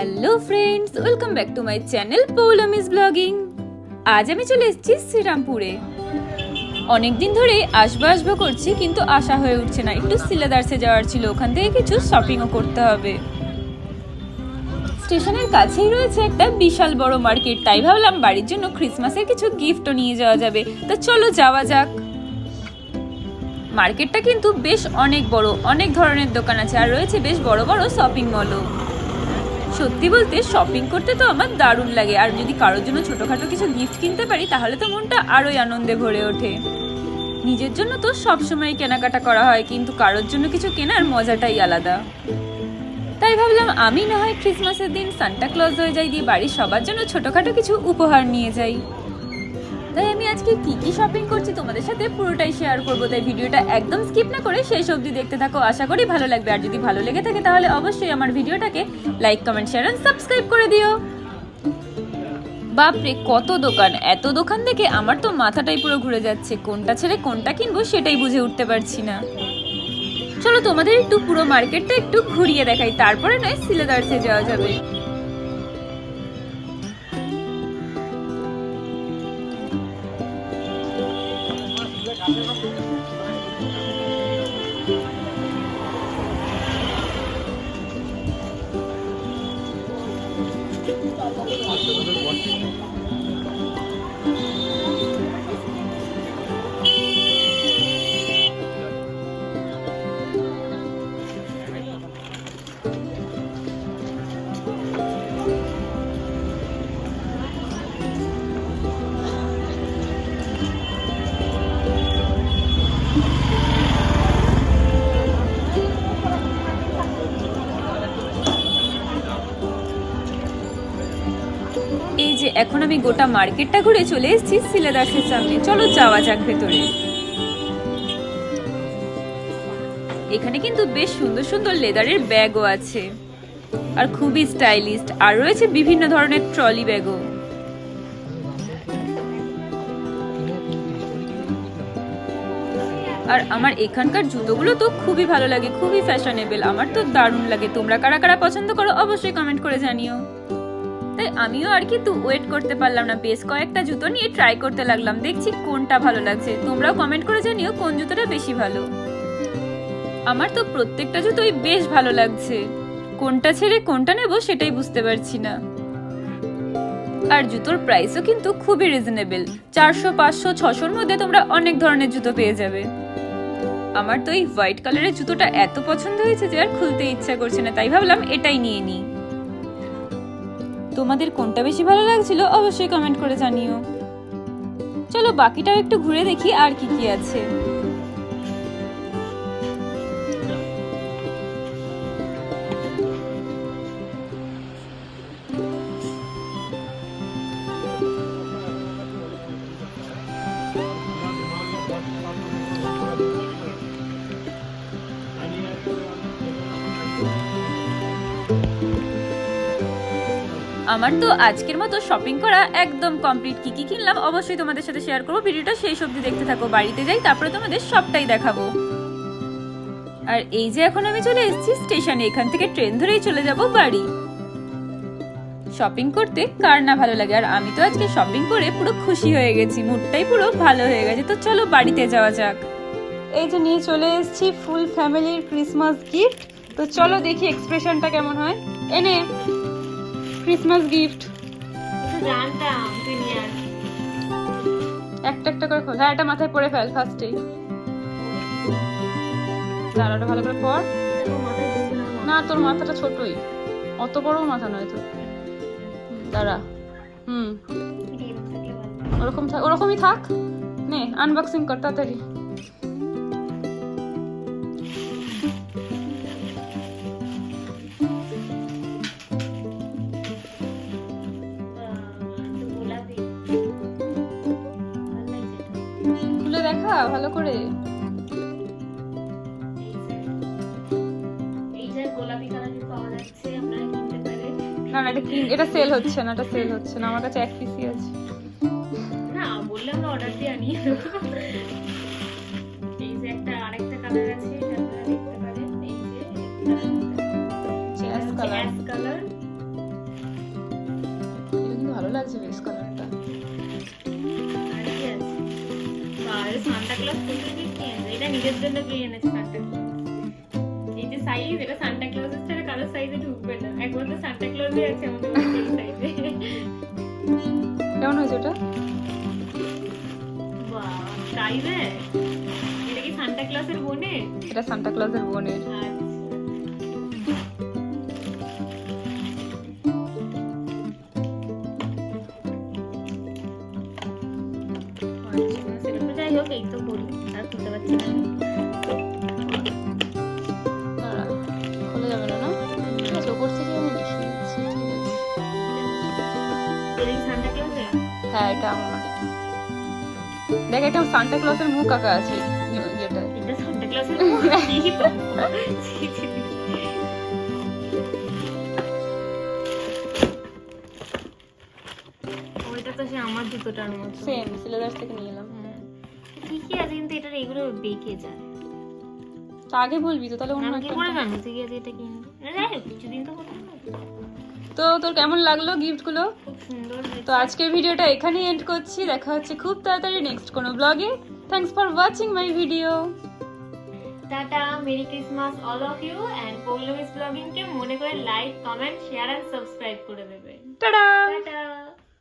Hello friends welcome back to my channel Poulami's blogging আজ আমি চলে এসেছি শ্রীরামপুরে। অনেকদিন ধরে আসব আসব করছি, কিন্তু আশা হয়ে উঠছে না। একটু সিলেদার্সে যাওয়ার ছিল, ওখান থেকে কিছু শপিংও করতে হবে। স্টেশনের কাছেই রয়েছে একটা বিশাল বড় মার্কেট তাই ভাবলাম বাড়ির জন্য ক্রিসমাসের কিছু গিফটও নিয়ে যাওয়া যাবে। তো চলো যাওয়া যাক। মার্কেটটা কিন্তু বেশ অনেক বড়, অনেক ধরনের দোকান আছে, আর রয়েছে বেশ বড় বড় শপিং মলও সত্যি বলতে শপিং করতে তো আমার দারুণ লাগে। আর যদি কারোর জন্য ছোটোখাটো কিছু গিফট কিনতে পারি, তাহলে তো মনটা আরোই আনন্দে ভরে ওঠে। নিজের জন্য তো সবসময় কেনাকাটা করা হয়, কিন্তু কারোর জন্য কিছু কেনার মজাটাই আলাদা। তাই ভাবলাম আমি না হয় ক্রিসমাসের দিন সান্টা ক্লজ হয়ে যাই দিয়ে বাড়ির সবার জন্য ছোটোখাটো কিছু উপহার নিয়ে যাই। তাই আমি আজকে কি কি শপিং করছি তোমাদের সাথে পুরোটাই শেয়ার করব। তাই ভিডিওটা একদম স্কিপ না করে শেষ অবধি দেখতে থাকো। আশা করি ভালো লাগবে। আর যদি ভালো লেগে থাকে তাহলে অবশ্যই আমার ভিডিওটাকে like comment share and subscribe করে দিও। বাপরে, কত দোকান। এত দোকান দেখে আমার তো মাথাটাই পুরো ঘুরে যাচ্ছে। কোনটা ছেড়ে কোনটা কিনবো সেটাই বুঝে উঠতে পারছি না। চলো তোমাদের একটু পুরো মার্কেটটা একটু ঘুরিয়ে দেখাই। তারপরে নয়, সিলেদার্সে যাওয়া যাবে। এখন আমি গোটা মার্কেটটা ঘুরে চলে এসেছি সিলেদাসের সামনে। চলো যাওয়া যাক ভেতরে। এখানে কিন্তু বেশ সুন্দর সুন্দর লেদারের ব্যাগও আছে। আর খুবই স্টাইলিস্ট। আর রয়েছে বিভিন্ন ধরনের ট্রলি ব্যাগও। আর আমার এখানকার জুতোগুলো তো খুবই ভালো লাগে, খুবই ফ্যাশনেবল আমার তো দারুণ লাগে। তোমরা কারা কারা পছন্দ করো অবশ্যই কমেন্ট করে জানিও। আমিও আর কি তো ওয়েট করতে পারলাম না। বেশ কয়েকটা জুতো নিয়ে ট্রাই করতে লাগলাম। দেখছি কোনটা ভালো লাগছে। তোমরাও কমেন্ট করে জানিও কোন জুতোটা বেশি ভালো। আমার তো প্রত্যেকটা জুতোই বেশ ভালো লাগছে। কোনটা ছেড়ে কোনটা নেব সেটাই বুঝতে পারছি না। আর জুতোর প্রাইসও কিন্তু খুবই রিজনেবল চারশো, পাঁচশো, ছশোর মধ্যে তোমরা অনেক ধরনের জুতো পেয়ে যাবে। আমার তো এই হোয়াইট কালারের জুতোটা এত পছন্দ হয়েছে যে আর খুলতে ইচ্ছা করছে না। তাই ভাবলাম এটাই নিয়ে নিই। তোমাদের কোনটা বেশি ভালো লাগছিল অবশ্যই কমেন্ট করে জানিও। চলো বাকিটাও একটু ঘুরে দেখি আর কি কি আছে। আমার তো আজকের মতো শপিং করা একদম কমপ্লিট কি কি কিনলাম অবশ্যই তোমাদের সাথে শেয়ার করব। ভিডিওটা সেই অবধি দেখতে থাকো, বাড়িতে যাই, তারপরে তোমাদের সবটাই দেখাবো। আর এই যে এখন আমি চলে এসেছি স্টেশনে এখান থেকে ট্রেন ধরেই চলে যাব বাড়ি। শপিং করতে কার না ভালো লাগে? আর আমি তো আজকে শপিং করে পুরো খুশি হয়ে গেছি মুডটাই পুরো ভালো হয়ে গেছে। তো চলো বাড়িতে যাওয়া যাক। এই যে নিয়ে চলে এসেছি ফুল ফ্যামিলির ক্রিসমাস গিফট তো চলো দেখি এক্সপ্রেশনটা কেমন হয়। এনে। ক্রিসমাস গিফট একটা একটা করে খোল। হ্যাঁ এটা মাথায় পরে ফেল ফার্স্টেই দাঁড়াটা ভালো করে পর না, তোর মাথাটা ছোটই। অত বড় মাথা নয় তো দাঁড়া। হুম। ওরকম থাক ওরকমই থাক। নে আনবক্সিং কর, তাড়াতাড়ি। আপনারা ভালো করে। না না এটা এটা সেল হচ্ছে না এটা সেল হচ্ছে না আমার কাছে এক পিসই আছে। না বললে আমরা অর্ডার দিয়ে দেবো এই যে একটা আরেকটা কালার আছে এটা আপনারা দেখতে পারেন। এই যে color. কালার লাগছে বেশ কালারটা এটা নিজের জন্য কিনে এনেছে সান্টা ক্লজ এই যে সাইজ এটা সান্টা ক্লজের ছাড়া কারও সাইজে ঢুকবে না একমাত্র সান্টা ক্লজই আছে আমাদের বাড়িতে এই সাইজে কেমন হয়েছে ওটা বাহ এটা কি সান্টা ক্লজের বোনে এটা সান্টা ক্লজের বোনের আচ্ছা হোক এই তো করি আর খুলতে পারছি না। খোলা যাবে না ঠিক আছে ওপর থেকে আমি হ্যাঁ এটা আমার দেখ একটা সান্টা ক্লজের মুখ আঁকা আছে ইয়ে- এটা সান্টা তো। ওইটা সে আমার জুতোটার মতো। সেম সিলেদার্স থেকে নিয়ে এলাম। ঠিকই আছে কিন্তু এটার এগুলো বেঁকে যায়। তো আগে বলবি তো তাহলে অন্য কি করে জানব তুই আজ এটা কিনবি। না, যাই হোক কিছুদিন তো করতে তো তোর কেমন লাগল গিফটগুলো? খুব সুন্দর তো আজকের ভিডিওটা এখানেই এন্ড করছি দেখা হচ্ছে খুব তাড়াতাড়ি নেক্সট কোনো ব্লগে thanks for watching my video tata merry Christmas all of you and Poulami's blogging কে মনে করে like comment share and subscribe করে দেবে। টাটা। টাটা।